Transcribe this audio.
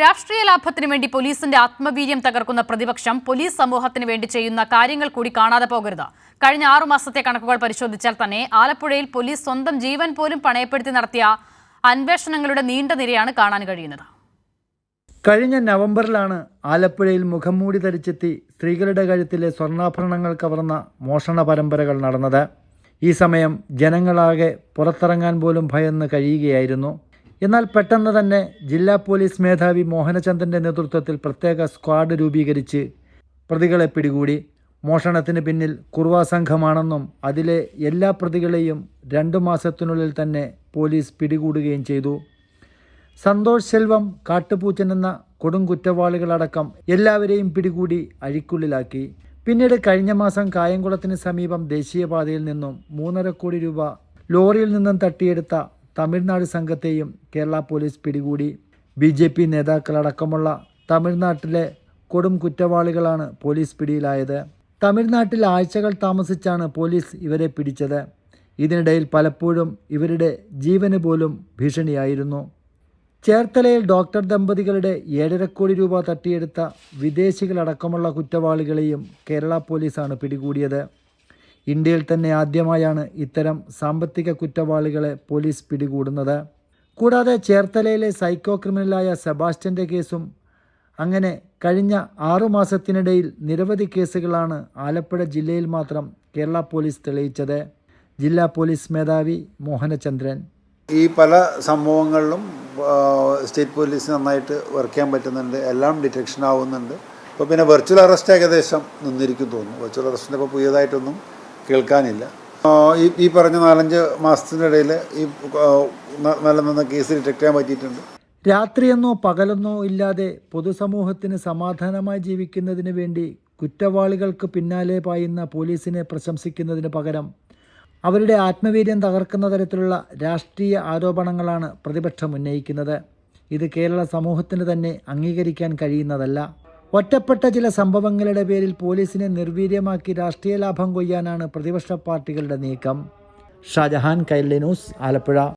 രാഷ്ട്രീയ ലാഭത്തിനു വേണ്ടി പോലീസിന്റെ ആത്മവീര്യം തകർക്കുന്ന പ്രതിപക്ഷം പോലീസ് സമൂഹത്തിന് വേണ്ടി ചെയ്യുന്ന കാര്യങ്ങൾ കൂടി കാണാതെ പോകരുത്. കഴിഞ്ഞ ആറു മാസത്തെ കണക്കുകൾ പരിശോധിച്ചാൽ തന്നെ ആലപ്പുഴയിൽ പോലീസ് സ്വന്തം ജീവൻ പോലും പണയപ്പെടുത്തി നടത്തിയ അന്വേഷണങ്ങളുടെ നീണ്ട നിരയാണ് കാണാൻ കഴിയുന്നത്. കഴിഞ്ഞ നവംബറിലാണ് ആലപ്പുഴയിൽ മുഖംമൂടി ധരിച്ചെത്തി സ്ത്രീകളുടെ കഴുത്തിലെ സ്വർണാഭരണങ്ങൾ കവർന്ന മോഷണ പരമ്പരകൾ നടന്നത്. ഈ സമയം ജനങ്ങളാകെ പുറത്തിറങ്ങാൻ പോലും ഭയന്ന് കഴിയുകയായിരുന്നു. എന്നാൽ പെട്ടെന്ന് തന്നെ ജില്ലാ പോലീസ് മേധാവി മോഹനചന്ദ്രന്റെ നേതൃത്വത്തിൽ പ്രത്യേക സ്ക്വാഡ് രൂപീകരിച്ച് പ്രതികളെ പിടികൂടി. മോഷണത്തിന് പിന്നിൽ കുർവാ സംഘമാണെന്നും അതിലെ എല്ലാ പ്രതികളെയും രണ്ടു മാസത്തിനുള്ളിൽ തന്നെ പോലീസ് പിടികൂടുകയും ചെയ്തു. സന്തോഷ് സെൽവം കാട്ടുപൂച്ചൻ എന്ന കൊടും കുറ്റവാളികളടക്കം എല്ലാവരെയും പിടികൂടി അഴിക്കുള്ളിലാക്കി. പിന്നീട് കഴിഞ്ഞ മാസം കായംകുളത്തിന് സമീപം ദേശീയപാതയിൽ നിന്നും മൂന്നര കോടി രൂപ ലോറിയിൽ നിന്നും തട്ടിയെടുത്ത തമിഴ്നാട് സംഘത്തെയും കേരള പോലീസ് പിടികൂടി. ബി ജെ പി നേതാക്കളടക്കമുള്ള തമിഴ്നാട്ടിലെ കൊടും കുറ്റവാളികളാണ് പോലീസ് പിടിയിലായത്. തമിഴ്നാട്ടിൽ ആഴ്ചകൾ താമസിച്ചാണ് പോലീസ് ഇവരെ പിടിച്ചത്. ഇതിനിടയിൽ പലപ്പോഴും ഇവരുടെ ജീവന് പോലും ഭീഷണിയായിരുന്നു. ചേർത്തലയിൽ ഡോക്ടർ ദമ്പതികളുടെ ഏഴര കോടി രൂപ തട്ടിയെടുത്ത വിദേശികളടക്കമുള്ള കുറ്റവാളികളെയും കേരള പോലീസാണ് പിടികൂടിയത്. ഇന്ത്യയിൽ തന്നെ ആദ്യമായാണ് ഇത്തരം സാമ്പത്തിക കുറ്റവാളികളെ പോലീസ് പിടികൂടുന്നത്. കൂടാതെ ചേർത്തലയിലെ സൈക്കോ ക്രിമിനലായ സെബാസ്റ്റ്യന്റെ കേസും അങ്ങനെ കഴിഞ്ഞ ആറു മാസത്തിനിടയിൽ നിരവധി കേസുകളാണ് ആലപ്പുഴ ജില്ലയിൽ മാത്രം കേരള പോലീസ് തെളിയിച്ചത്. ജില്ലാ പോലീസ് മേധാവി മോഹനചന്ദ്രൻ. ഈ പല സംഭവങ്ങളിലും സ്റ്റേറ്റ് പോലീസ് നന്നായിട്ട് വർക്ക് ചെയ്യാൻ പറ്റുന്നുണ്ട് എല്ലാം ഡിറ്റക്ഷൻ ആവുന്നുണ്ട്. ഇപ്പോൾ പിന്നെ വെർച്വൽ അറസ്റ്റ് ഏകദേശം നിന്നിരിക്കും തോന്നുന്നു. വെർച്വൽ അറസ്റ്റിന്റെ ഇപ്പോൾ പുതിയതായിട്ടൊന്നും കേൾക്കാനില്ല. ഈ ഈ പറഞ്ഞ നാലഞ്ച് മാസത്തിനിടയിൽ ഈ നല്ല നല്ല കേസ് ഡിറ്റക്ട് ചെയ്യാൻ പറ്റിയിട്ടുണ്ട്. രാത്രിയെന്നോ പകലെന്നോ ഇല്ലാതെ പൊതുസമൂഹത്തിന് സമാധാനമായി ജീവിക്കുന്നതിന് വേണ്ടി കുറ്റവാളികൾക്ക് പിന്നാലെ പായുന്ന പോലീസിനെ പ്രശംസിക്കുന്നതിന് പകരം അവരുടെ ആത്മവീര്യം തകർക്കുന്ന തരത്തിലുള്ള രാഷ്ട്രീയ ആരോപണങ്ങളാണ് പ്രതിപക്ഷം ഉന്നയിക്കുന്നത്. ഇത് കേരള സമൂഹത്തിന് തന്നെ അംഗീകരിക്കാൻ കഴിയുന്നതല്ല. ഒറ്റപ്പെട്ട ചില സംഭവങ്ങളുടെ പേരിൽ പോലീസിനെ നിർവീര്യമാക്കി രാഷ്ട്രീയ ലാഭം കൊയ്യാനാണ് പ്രതിപക്ഷ പാർട്ടികളുടെ നീക്കം. ഷാജഹാൻ കൈരളി ന്യൂസ് ആലപ്പുഴ.